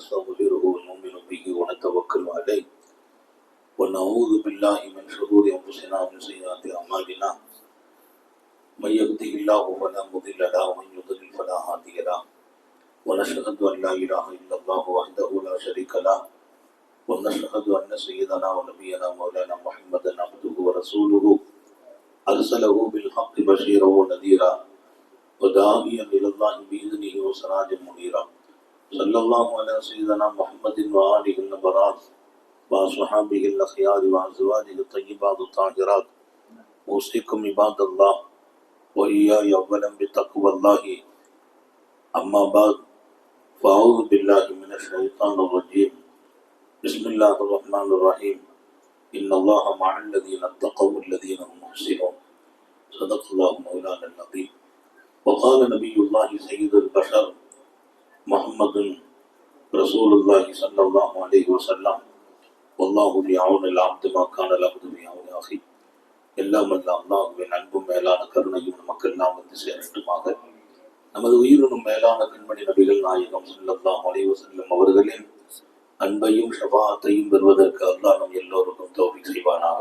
ونستغفره ونؤمن به ونتوكل عليه. ونعوذ بالله من شرور أنفسنا ومن سيئات أعمالنا. من يهده الله فلا مضل له ومن يضلل فلا هادي له. ونشهد أن لا إله إلا الله وحده لا شريك له. ونشهد أن سيدنا ونبينا مولانا محمدا عبده ورسوله. أرسله بالحق بشيرا ونذيرا. وداعيا إلى الله بإذنه وسراجا منيرا. صلى الله على سيدنا محمد وآله النبرات وأصحابه الأخيار وأزواجه الطيبات الطاهرات أوصيكم عباد الله وإياي أولا بتقوى الله. أما بعد، فأعوذ بالله من الشيطان الرجيم. بسم الله الرحمن الرحيم. إن الله مع الذين اتقوا والذين هم محسنون. صدق الله مولانا العظيم. وقال نبي الله سيد البشر محمد رسول الله صلى الله عليه وسلم والله بعون العبد ما كان العبد بعون أخي எல்லாம் அல்ல அல்லாஹுவின் அன்பும் மேலான கருணையும் நமக்கெல்லாம் வந்து சேரட்டுமாக நமது உயிரினும் மேலான கண்மணி நபிகள் நாயகம் ஸல்லல்லாஹு அலைஹி வஸல்லம் அவர்களின் அன்பையும் ஷபாத்தையும் பெறுவதற்கு அல்லாஹ் நம் எல்லோருக்கும் தௌஃபீக் செய்வானாக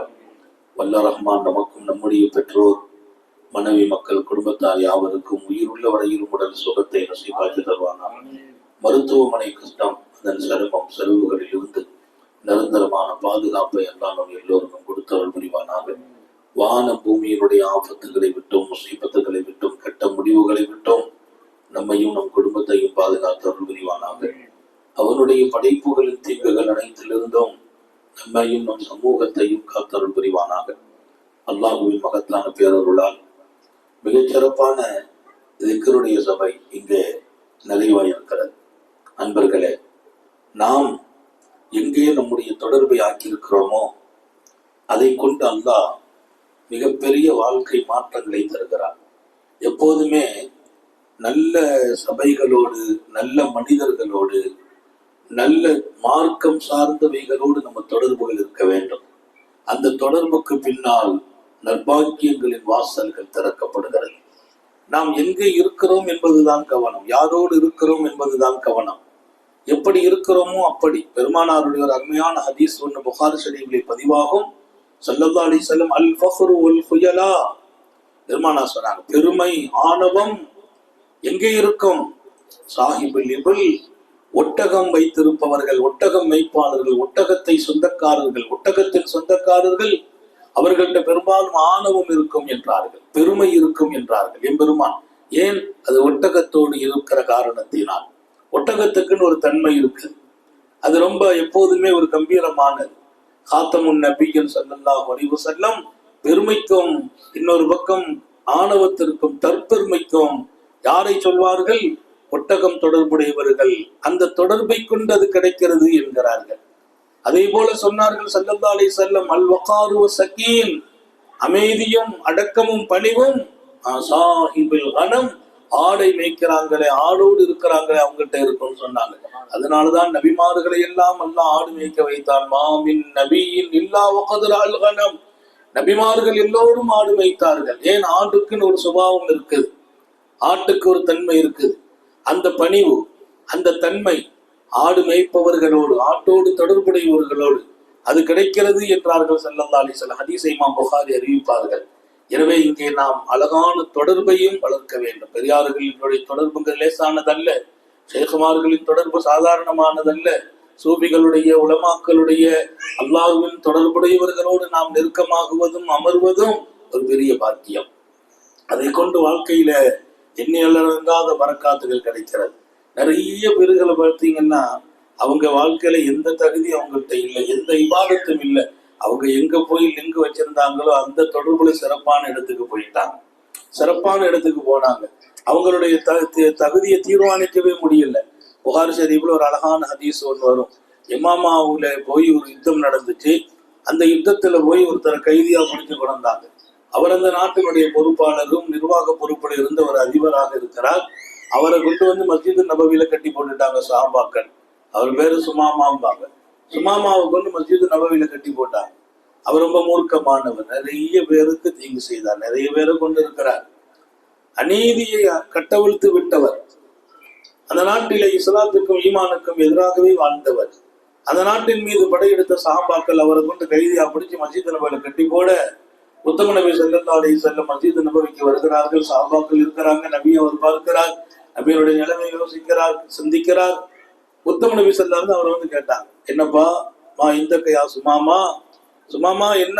வல்ல ரஹ்மான் நமக்கும் நம்முடைய பெற்றோர் மனைவி மக்கள் குடும்பத்தார் யாவருக்கும் உயிருள்ள வரையிலும் உடல் சுகத்தை நசீபாக்கி தருவானாம் மருத்துவமனை கஷ்டம் அதன் சிரமம் செலவுகளில் இருந்து நிரந்தரமான பாதுகாப்பை எல்லாம் நம் எல்லோருக்கும் கொடுத்தவள் புரிவானாக. வான பூமியினுடைய ஆபத்துகளை விட்டும் முசீபத்துகளை விட்டும் கெட்ட முடிவுகளை விட்டும் நம்மையும் நம் குடும்பத்தையும் பாதுகாத்தவள் புரிவானாக. அவனுடைய படைப்புகளின் தீங்குகள் அனைத்திலிருந்தும் நம்மையும் நம் சமூகத்தையும் காத்தருள் புரிவானாக. அல்லாஹுவின் மகத்தான பேரருளால் மிகச்சிறப்பான திக்கருடைய சபை இங்கே நிறைவாயிருக்கிறது அன்பர்களே நாம் எங்கே நம்முடைய தொடர்பை ஆக்கியிருக்கிறோமோ அதை கொண்டு அல்லாஹ் மிகப்பெரிய வாழ்க்கை மாற்றங்களை தருகிறார். எப்போதுமே நல்ல சபைகளோடு நல்ல மனிதர்களோடு நல்ல மார்க்கம் சார்ந்தவைகளோடு நம்ம தொடர்புகள் இருக்க வேண்டும். அந்த தொடர்புக்கு பின்னால் நற்பாக்கியங்களின் வாசல்கள் திறக்கப்படுகிறது. நாம் எங்கே இருக்கிறோம் என்பதுதான் கவனம். யாரோடு இருக்கிறோம் என்பதுதான் கவனம். எப்படி இருக்கிறோமோ அப்படி. பெருமானாருடைய ஒரு அருமையான ஹதீஸ் ஒன்று புகார் ஷரீஃபிலே பதிவாகும். சல்லல்லா அலி செல்லம் அல் ஃபஹ்ரு வல் ஃபுயலா. பெருமானா சொன்னாங்க பெருமை ஆணவம் எங்கே இருக்கும்? சாஹிபில் இபில் ஒட்டகம் வைத்திருப்பவர்கள் ஒட்டகம் மெய்ப்பாளர்கள் ஒட்டகத்தை சொந்தக்காரர்கள் ஒட்டகத்தின் சொந்தக்காரர்கள் அவர்கள்ட்ட பெரும்பாலும் ஆணவம் இருக்கும் என்றார்கள் பெருமை இருக்கும் என்றார்கள் எம்பெருமான் ஏன்? அது ஒட்டகத்தோடு இருக்கிற காரணத்தினால். ஒட்டகத்துக்குன்னு ஒரு தன்மை இருக்குது. அது ரொம்ப எப்போதுமே ஒரு கம்பீரமானது. காத்தமுன் நபியன் சல்லல்லாஹு அலைஹி செல்லம் பெருமைக்கும் இன்னொரு பக்கம் ஆணவத்திற்கும் தற்பெருமைக்கும் யாரை சொல்வார்கள்? ஒட்டகம் தொடர்புடையவர்கள். அந்த தொடர்பை கொண்டு அது கிடைக்கிறது என்கிறார்கள். அதே போல சொன்னார்கள் சல்லல்லா அலைஹி வஸல்லம் அல் வகாரு சக்கீன் அமைதியும் அடக்கமும் பணிவும் சாஹிபில் கனம். ஆடை மேய்க்கிறாங்களே ஆடோடு இருக்கிறாங்களே அவங்ககிட்ட இருக்கும்னு சொன்னாங்க. அதனாலதான் நபிமார்களை எல்லாம் எல்லாம் ஆடு மேய்க்க வைத்தான். மாமின் நபியின் இல்லா வகதுரால் கனம். நபிமார்கள் எல்லோரும் ஆடு மேய்த்தார்கள். ஏன்? ஆட்டுக்குன்னு ஒரு சுபாவம் இருக்குது. ஆட்டுக்கு ஒரு தன்மை இருக்குது. அந்த பணிவு அந்த தன்மை ஆடு மேய்ப்பவர்களோடு ஆட்டோடு தொடர்புடையவர்களோடு அது கிடைக்கிறது என்றார்கள் சல்லல்லா அலிஸ்லாம் ஹதீஸை இமாம் புகாரி அறிவிப்பார்கள். எனவே இங்கே நாம் அழகான தொடர்பையும் வளர்க்க வேண்டும். பெரியார்களினுடைய தொடர்புகள் லேசானதல்ல ஷேகுமார்களின் தொடர்பு சாதாரணமானதல்ல சூபிகளுடைய உலமாக்களுடைய அல்லாஹுவின் தொடர்புடையவர்களோடு நாம் நெருக்கமாகுவதும் அமர்வதும் ஒரு பெரிய பாக்கியம். அதை கொண்டு வாழ்க்கையில எண்ணியலங்காத வரக்காத்துகள் கிடைக்கிறது. நிறைய பேர்களை பார்த்தீங்கன்னா அவங்க வாழ்க்கையில எந்த தகுதி அவங்கள்ட்ட இல்லை எந்த விவாதத்தும் இல்லை. அவங்க எங்க போய் லிங்க் வச்சிருந்தாங்களோ அந்த தொடர்புல சிறப்பான இடத்துக்கு போயிட்டாங்க. சிறப்பான இடத்துக்கு போனாங்க. அவங்களுடைய த- தகுதியை தீர்மானிக்கவே முடியல. புகார் ஷரீஃப்ல ஒரு அழகான ஹதீஸ் ஒன்று வரும். எமாமாவுல போய் ஒரு யுத்தம் நடந்துச்சு. அந்த யுத்தத்துல போய் ஒருத்தரை கைதியா பிடிச்சு கொண்டாங்க அவர் அந்த நாட்டினுடைய பொறுப்பாளரும் நிர்வாக பொறுப்பில் இருந்த ஒரு அதிபராக இருக்கிறார். அவரை கொண்டு வந்து மஸ்ஜிது நபவியில கட்டி போட்டுட்டாங்க சாபாக்கள் அவர் பேரு சுமாமாம்பாங்க. சுமாமாவை கொண்டு மஸ்ஜிது நபவியில கட்டி போட்டாங்க. அவர் ரொம்ப மூர்க்கமானவர். நிறைய பேருக்கு தீங்கு செய்தார். நிறைய பேரை கொண்டு இருக்கிறார். அநீதியை கட்டவிழ்த்து விட்டவர். அந்த நாட்டிலே இஸ்லாத்துக்கும் ஈமானுக்கும் எதிராகவே வாழ்ந்தவர். அந்த நாட்டின் மீது படையெடுத்த சாம்பாக்கள் அவரை கொண்டு கைதியா பிடிச்சு மசீத் நபையில கட்டி போட உத்தம நபி ஸல்லல்லாஹு அலைஹி வஸல்லம் நபவிக்கு வருகிறார்கள். சாம்பாக்கள் இருக்கிறாங்க நபி அவர் பார்க்கிறார். நபியினுடைய நிலைமை யோசிக்கிறார் சிந்திக்கிறார். உத்தம நபி ஸல்லல்லாஹு அவர் வந்து கேட்டார் என்னப்பா மா இந்த கையா சுமாமா சுமாமா என்ன?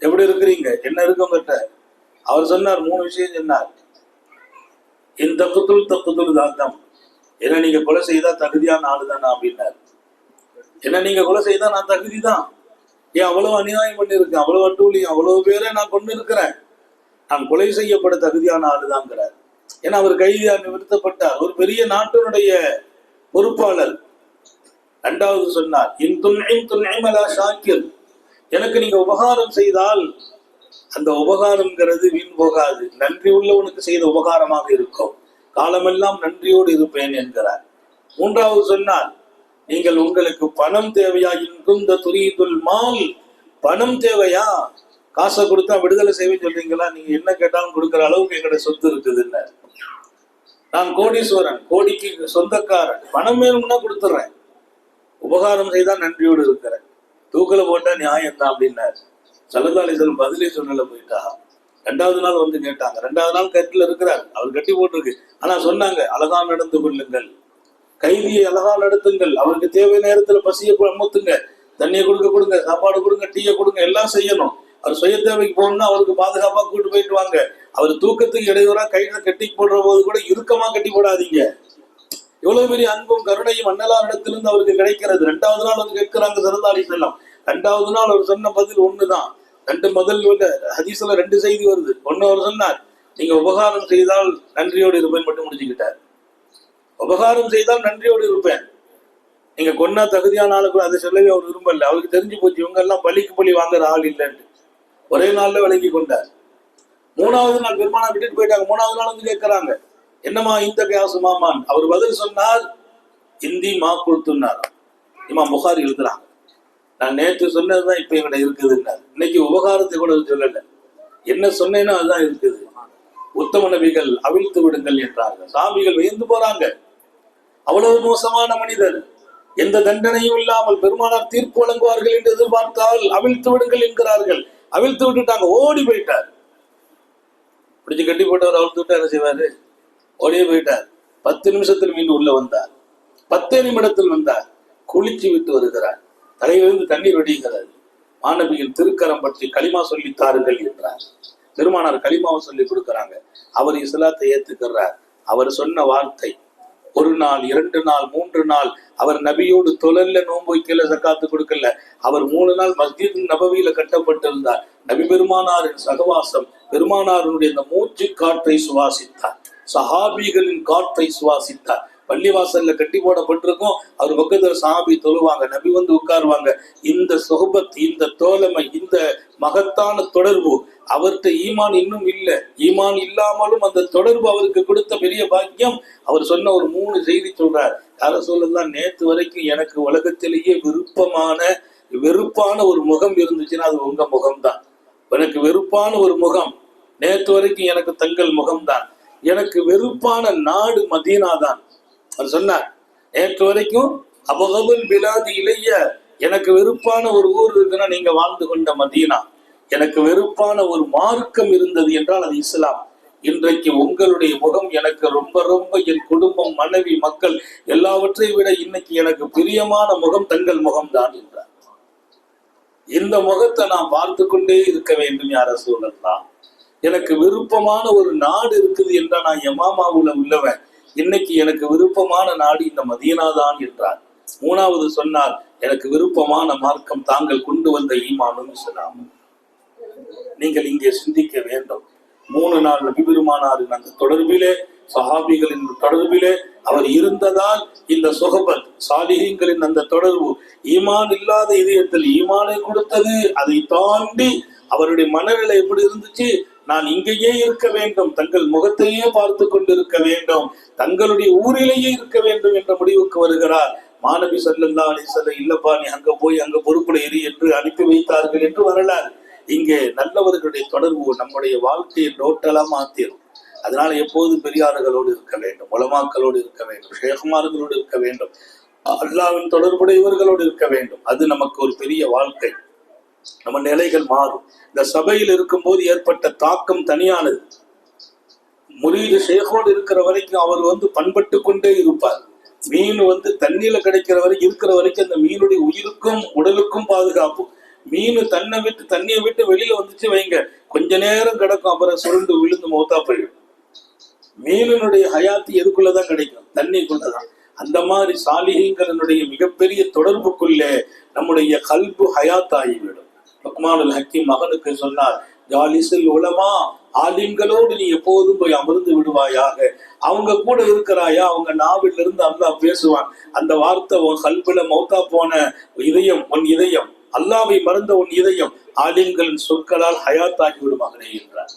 எப்படி இருக்கிறீங்க? என்ன இருக்கு உங்ககிட்ட? அவர் சொன்னார் மூணு விஷயம் சொன்னார். இந்த குத்துல் தக்குத்துல் தாத்தம். என்ன நீங்க கொலை செய்தா தகுதியான ஆளுதானா? அப்படின்னாரு. என்ன நீங்க கொலை செய்தா நான் தகுதி தான் ஏன் அவ்வளவு அநியாயம் பண்ணியிருக்கேன்? அவ்வளவு அட்டூழியம் அவ்வளவு பேரை நான் கொண்டு இருக்கிறேன் நான் கொலை செய்யப்பட தகுதியான ஆளுதாங்கிறார். ஏன்னா அவர் கைதியா நிறுத்தப்பட்டார். ஒரு பெரிய நாட்டினுடைய பொறுப்பாளர். இரண்டாவது சொன்னார் இன் துணை துணைமலா ஷாக்கிர். எனக்கு நீங்க உபகாரம் செய்தால் அந்த உபகாரம்ங்கிறது வீண் போகாது. நன்றி உள்ளவனுக்கு செய்த உபகாரமாக இருக்கும். காலமெல்லாம் நன்றியோடு இருப்பேன் என்கிறார். மூன்றாவது சொன்னார் நீங்கள் உங்களுக்கு பணம் தேவையா? இன்றும் இந்த மால். பணம் தேவையா? காசை கொடுத்தா விடுதலை செய்வேன் சொல்றீங்களா? நீங்க என்ன கேட்டாலும் கொடுக்கற அளவுக்கு எங்களுடைய சொத்து இருக்குதுன்னு. நான் கோடீஸ்வரன் கோடிக்கு சொந்தக்காரன். பணம் வேணும்னா கொடுத்துட்றேன் உபகாரம் செய்தா நன்றியோடு இருக்கிறேன். தூக்கல போட்டா நியாயம் தான் அப்படின்னாரு. சல்லதாலிசன் பதிலே சொன்னல போயிட்டா. ரெண்டாவது நாள் வந்து கேட்டாங்க. ரெண்டாவது நாள் கட்டில இருக்கிறார். அவர் கட்டி போட்டிருக்கு. ஆனா சொன்னாங்க அழகா நடந்து கொள்ளுங்கள். கைதியை அழகா நடத்துங்கள். அவருக்கு தேவை நேரத்துல பசியை அமுத்துங்க. தண்ணியை கொடுக்க கொடுங்க சாப்பாடு கொடுங்க டீயை கொடுங்க எல்லாம் செய்யணும். அவர் சுய தேவைக்கு போகணும்னா அவருக்கு பாதுகாப்பா கூட்டு போயிட்டு வாங்க. அவர் தூக்கத்துக்கு இடையூறா கையில கட்டி போடுற போது கூட இறுக்கமா கட்டி போடாதீங்க. எவ்வளவு பெரிய அன்பும் கருணையும் அண்ணலார் இடத்திலிருந்து அவருக்கு கிடைக்கிறது. ரெண்டாவது நாள் வந்து கேட்கிறாங்க சரதாரி செல்லம். ரெண்டாவது நாள் அவர் சொன்ன பதில் ஒண்ணுதான். ரெண்டு முதல் உள்ள ஹதீஸ்ல ரெண்டு செய்தி வருது. ஒன்னு அவர் சொன்னார் நீங்க உபகாரம் செய்தால் நன்றியோடு இருப்பேன் மட்டும் முடிச்சுக்கிட்டார். உபகாரம் செய்தால் நன்றியோடு இருப்பேன். நீங்க கொன்னா தகுதியான ஆளுக்கு அதை சொல்லவே அவர் விரும்பல. அவருக்கு தெரிஞ்சு போச்சு இவங்க எல்லாம் பலிக்கு பலி வாங்குற ஆள் இல்லைன்னு ஒரே நாள்ல விளங்கி கொண்டார். மூணாவது நாள் பெருமானா விட்டுட்டு போயிட்டாங்க. மூணாவது நாள் வந்து கேட்கிறாங்க என்னம்மா இந்த கேசமாமான் அவர் பதில் சொன்னார் இந்தி மா கொடுத்துனார் இம்மா புகார் எழுதுறாங்க. நான் நேற்று சொன்னதுதான் இப்ப எங்கிட்ட இருக்குதுன்னா இன்னைக்கு உபகாரத்தை கூட சொல்லல. என்ன சொன்னேனோ அதுதான் இருக்குது. உத்தம நபிகள் அவிழ்த்து விடுங்கள் என்றார்கள். சாமிகள் வியந்து போறாங்க. அவ்வளவு மோசமான மனிதர். எந்த தண்டனையும் இல்லாமல் பெருமானார் தீர்ப்பு வழங்குவார்கள் என்று எதிர்பார்த்தால் அவிழ்த்து விடுங்கள் என்கிறார்கள். அவிழ்த்து விட்டுட்டாங்க ஓடி போயிட்டார். பிடிச்சு கட்டி போட்டவர் அவிழ்த்து விட்டு என்ன செய்வாரு? ஓடியே போயிட்டார். பத்து நிமிஷத்தில் மீண்டும் உள்ள வந்தார். பத்தே நிமிடத்தில் வந்தார். குளிச்சு விட்டு வருகிறார். தலையிலிருந்து தண்ணீர் வடிகிறது. மாணவியின் திருக்கரம் பற்றி களிமா சொல்லி தாருங்கள் என்றார். பெருமானார் களிமாவை சொல்லி கொடுக்கறாங்க. அவர் இஸ்லாத்தை ஏத்துக்கிறார். அவர் சொன்ன வார்த்தை ஒரு நாள் இரண்டு நாள் மூன்று நாள் அவர் நபியோடு தொழல்ல நோன்பு வைக்கல சக்காத்து கொடுக்கல. அவர் மூணு நாள் மஸ்ஜித் நபவியில கட்டப்பட்டிருந்தார். நபி பெருமானாரின் சகவாசம் பெருமானாருடைய இந்த மூச்சு காற்றை சுவாசித்தார். சஹாபிகளின் காற்றை சுவாசித்தார். பள்ளிவாசல்ல கட்டி போடப்பட்டிருக்கும். அவர் பக்கத்துல சாபி தொழுவாங்க நபி வந்து உட்காருவாங்க. இந்த சொஹபத் இந்த தோழமை இந்த மகத்தான தொடர்பு அவர்கிட்ட ஈமான் இன்னும் இல்ல. ஈமான் இல்லாமலும் அந்த தொடர்பு அவருக்கு கொடுத்த பெரிய பாக்கியம். அவர் சொன்ன ஒரு மூணு செய்தி சொல்றார். யார சொல்லலாம் நேத்து வரைக்கும் எனக்கு உலகத்திலேயே விருப்பமான வெறுப்பான ஒரு முகம் இருந்துச்சுன்னா அது உங்க முகம்தான். எனக்கு வெறுப்பான ஒரு முகம். நேத்து வரைக்கும் எனக்கு தங்கள் முகம்தான். எனக்கு வெறுப்பான நாடு மதீனா தான் அவர் சொன்னார் நேற்று வரைக்கும் அபகபுல் பிலாதி இளைய எனக்கு வெறுப்பான ஒரு ஊர் இருக்குன்னா நீங்க வாழ்ந்து கொண்ட மதீனா. எனக்கு வெறுப்பான ஒரு மார்க்கம் இருந்தது என்றால் அது இஸ்லாம். இன்றைக்கு உங்களுடைய முகம் எனக்கு ரொம்ப ரொம்ப என் குடும்பம் மனைவி மக்கள் எல்லாவற்றையும் விட இன்னைக்கு எனக்கு பிரியமான முகம் தங்கள் முகம்தான் என்றார். இந்த முகத்தை நான் பார்த்து கொண்டே இருக்க வேண்டும் யார சூழல்லாம் எனக்கு விருப்பமான ஒரு நாடு இருக்குது என்றா நான் எமாமாவுல உள்ளவன். இன்னைக்கு எனக்கு விருப்பமான நாடு இந்த மதீனாதான் என்றார். மூணாவது சொன்னார் எனக்கு விருப்பமான மார்க்கம் தாங்கள் கொண்டு வந்த ஈமானும் இஸ்லாமும். நீங்கள் இங்கே சிந்திக்க வேண்டும். மூணு நாள் நபிபெருமானாரின் அந்த தொடர்பிலே சஹாபிகளின் தொடர்பிலே அவர் இருந்ததால் இந்த சுகபத் சாலிகங்களின் அந்த தொடர்பு ஈமான் இல்லாத இதயத்தில் ஈமானை கொடுத்தது அதை தாண்டி அவருடைய மனநிலை எப்படி இருந்துச்சு? நான் இங்கேயே இருக்க வேண்டும். தங்கள் முகத்தையே பார்த்து கொண்டிருக்க வேண்டும். தங்களுடைய ஊரிலேயே இருக்க வேண்டும் என்ற முடிவுக்கு வருகிறார். மாணவி சல்லல்லா அலிசல்ல இல்லப்பா நீ அங்க போய் அங்க பொறுப்புல எரி என்று அனுப்பி வைத்தார்கள் என்று வரலாறு. இங்கே நல்லவர்களுடைய தொடர்பு நம்முடைய வாழ்க்கையை டோட்டலா மாத்திரும். அதனால எப்போதும் பெரியார்களோடு இருக்க வேண்டும் உலமாக்களோடு இருக்க வேண்டும் ஷேகுமார்களோடு இருக்க வேண்டும் அல்லாவின் தொடர்புடையவர்களோடு இருக்க வேண்டும். அது நமக்கு ஒரு பெரிய வாழ்க்கை. நம்ம நிலைகள் மாறும். இந்த சபையில் இருக்கும்போது ஏற்பட்ட தாக்கம் தனியானது. முரீது ஷேகோடு இருக்கிற வரைக்கும் அவர் வந்து பண்பட்டு கொண்டே இருப்பார். மீன் வந்து தண்ணியில கிடைக்கிற வரைக்கும் இருக்கிற வரைக்கும் அந்த மீனுடைய உயிருக்கும் உடலுக்கும் பாதுகாப்பு. மீன் தன்னை விட்டு தண்ணியை விட்டு வெளியில வந்துச்சு வைங்க. கொஞ்ச நேரம் கிடக்கும் அப்புறம் சுருண்டு விழுந்து மௌத்தா போயிடும். மீனினுடைய ஹயாத்து எதுக்குள்ளதான் கிடைக்கும்? தண்ணிக்குள்ளதான் அந்த மாதிரி சாலிகங்களுடைய மிகப்பெரிய தொடர்புக்குள்ளே நம்முடைய கல்பு ஹயாத் ஆகிவிடும் லக்மானுல் ஹக்கீம் மகனுக்கு சொன்னார் ஜாலிசில் உலமா ஆலிம்களோடு நீ எப்போதும் போய் அமர்ந்து விடுவாயாக. அவங்க கூட இருக்கிறாயா? அவங்க நாவில் இருந்து அல்லா பேசுவான். அந்த வார்த்தை உன் கல்புல மௌத்தா போன இதயம் உன் இதயம். அல்லாவை மறந்த உன் இதயம். ஆலிம்களின் சொற்களால் ஹயாத்தாகி விடும் மகனே என்றார்.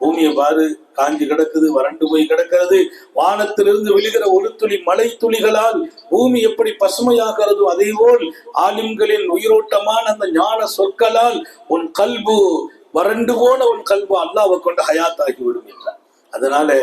பூமியை பாரு காஞ்சி கிடக்குது வறண்டு போய் கிடக்கிறது. வானத்திலிருந்து விழுகிற ஒரு துளி மழை துளிகளால் பூமி எப்படி பசுமையாகிறதோ அதே போல் ஆலிம்களின் உயிரோட்டமான அந்த ஞான சொற்களால் உன் கல்பு வறண்டு போன உன் கல்பு அல்லாவை கொண்டு ஹயாத்தாகி விடும் என்றார். அதனால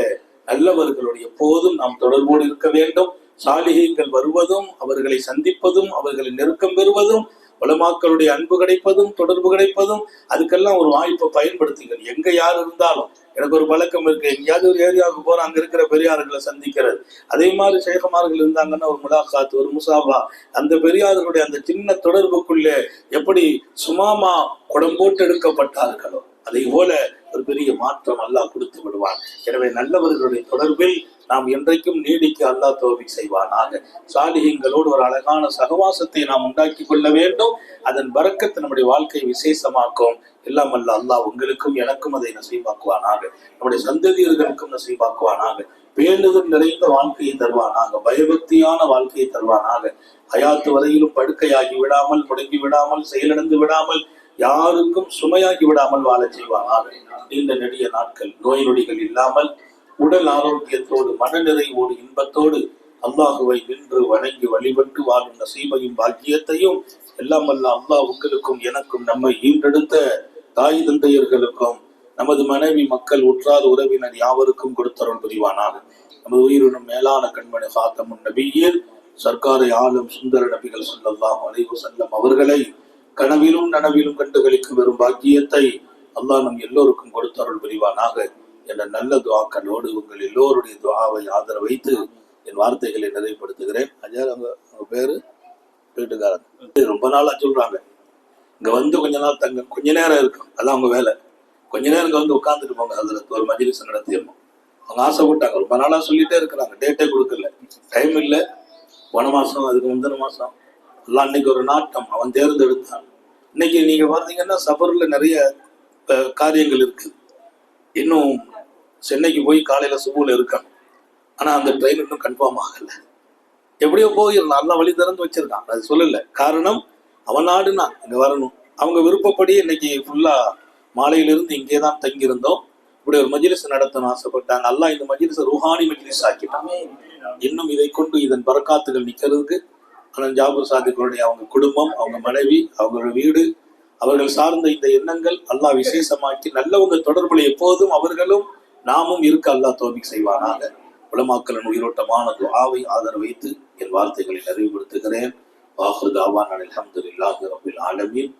நல்லவர்களுடைய எப்போதும் நாம் தொடர்போடு இருக்க வேண்டும். சாலிகைகள் வருவதும் அவர்களை சந்திப்பதும் அவர்களை நெருக்கம் பெறுவதும் உலமாக்களுடைய அன்பு கிடைப்பதும் தொடர்பு கிடைப்பதும் அதுக்கெல்லாம் ஒரு வாய்ப்பை பயன்படுத்துங்கள். எங்க யார் இருந்தாலும் எனக்கு ஒரு பழக்கம் இருக்கு. எங்கேயாவது ஒரு ஏரியாவுக்கு போற அங்க இருக்கிற பெரியார்களை சந்திக்கிறது. அதே மாதிரி சேகமார்கள் இருந்தாங்கன்னா ஒரு முலாக்காத்து ஒரு முசாபா அந்த பெரியார்களுடைய அந்த சின்ன தொடர்புக்குள்ளே எப்படி சுமாமா குடம்போட்டு எடுக்கப்பட்டார்களோ அதை போல ஒரு பெரிய மாற்றம் அல்லாஹ் கொடுத்து விடுவான். எனவே நல்லவர்களுடைய தொடர்பில் நாம் என்றைக்கும் நீடிக்க அல்லாஹ் தோல்வி செய்வானாக. சாலிகங்களோடு ஒரு அழகான சகவாசத்தை நாம் உண்டாக்கி கொள்ள வேண்டும். அதன் பறக்கத்தை நம்முடைய வாழ்க்கையை விசேஷமாக்கும். எல்லாம் அல்ல அல்லாஹ் உங்களுக்கும் எனக்கும் அதை நசீபாக்குவானாக. நம்முடைய சந்ததியர்களுக்கும் நசீபாக்குவானாக. பேணுதல் நிறைந்த வாழ்க்கையை தருவானாக. பயபக்தியான வாழ்க்கையை தருவானாக. அயாத்து வரையிலும் படுக்கையாகி விடாமல் முடங்கி விடாமல் செயலிழந்து விடாமல் யாருக்கும் சுமையாகி விடாமல் வாழ செய்வானாக. நீண்ட நெடிய நாட்கள் நோய் நொடிகள் இல்லாமல் உடல் ஆரோக்கியத்தோடு மனநிறைவோடு இன்பத்தோடு அல்லாஹுவை நின்று வணங்கி வழிபட்டு வாழும் நசீமையும் பாக்கியத்தையும் எல்லாம் அல்ல அல்லாஹ் உங்களுக்கும் எனக்கும் நம்மை ஈன்றெடுத்த தாய் தந்தையர்களுக்கும் நமது மனைவி மக்கள் உற்றார் உறவினர் யாவருக்கும் கொடுத்தருள் புரிவானாக. நமது உயிரினும் மேலான கண்மணி காத்தமுன் நபியில் சர்க்காரை ஆளும் சுந்தர நபிகள் சொல்லலாம் அலைவு செல்லம் அவர்களை கனவிலும் நனவிலும் கண்டுகளிக்கும் வரும் பாக்கியத்தை அல்லாஹ் நம் எல்லோருக்கும் கொடுத்தருள் புரிவானாக. என்ற நல்ல துவாக்களோடு உங்கள் எல்லோருடைய துவாவை ஆதரவு வைத்து என் வார்த்தைகளை நிறைவுபடுத்துகிறேன். அஞ்சா அவங்க அவங்க பேரு வீட்டுக்காரங்க ரொம்ப நாளா சொல்றாங்க. இங்க வந்து கொஞ்ச நாள் தங்க கொஞ்ச நேரம் இருக்கும். அதான் அவங்க வேலை. கொஞ்ச நேரம் இங்க வந்து உட்காந்துட்டு போங்க. அதுல ஒரு மஜிலிசம் நடத்திடணும். அவங்க ஆசைப்பட்டாங்க. ரொம்ப நாளா சொல்லிட்டே இருக்கிறாங்க. டேட்டே கொடுக்கல. டைம் இல்லை. போன மாசம் அதுக்கு முந்தின மாசம். எல்லாம் அன்னைக்கு ஒரு நாட்டம். அவன் தேர்ந்தெடுத்தான். இன்னைக்கு நீங்க பார்த்தீங்கன்னா சபர்ல நிறைய காரியங்கள் இருக்கு. இன்னும் சென்னைக்கு போய் காலையில சுபூல இருக்கணும் ஆனா அந்த ட்ரெயின் இன்னும் கன்ஃபார்ம் ஆகல. எப்படியோ போயிடலாம். நல்லா வழி திறந்து வச்சிருக்கான். அது சொல்லல. காரணம் அவன் நாடுனா இங்க வரணும். அவங்க விருப்பப்படி இன்னைக்கு ஃபுல்லா மாலையிலிருந்து இங்கே தான் தங்கியிருந்தோம். இப்படி ஒரு மஜ்லிஸ் நடத்தணும் ஆசைப்பட்டாங்க. அல்லாஹ் இந்த மஜ்லிஸ் ரூஹானி மஜ்லிஸ் ஆக்கிட்டான். இன்னும் இதை கொண்டு இதன் பறக்காத்துகள் நிக்கிறதுக்கு ஆனால் ஜாபர் சாதிகளுடைய அவங்க குடும்பம் அவங்க மனைவி அவங்களோட வீடு அவர்கள் சார்ந்த இந்த எண்ணங்கள் அல்லாஹ் விசேஷமாக்கி நல்லவங்க தொடர்புல எப்போதும் அவர்களும் நாமும் இருக்க அல்லாஹ் தோமிக் செய்வானாக. உலமாக்கலின் உயிரோட்டமான துஆவை ஆதரவு வைத்து என் வார்த்தைகளை நிறைவுபடுத்துகிறேன். வாஹு தாவான் அல்ஹம்துலில்லாஹி ரப்பில் ஆலமீன்.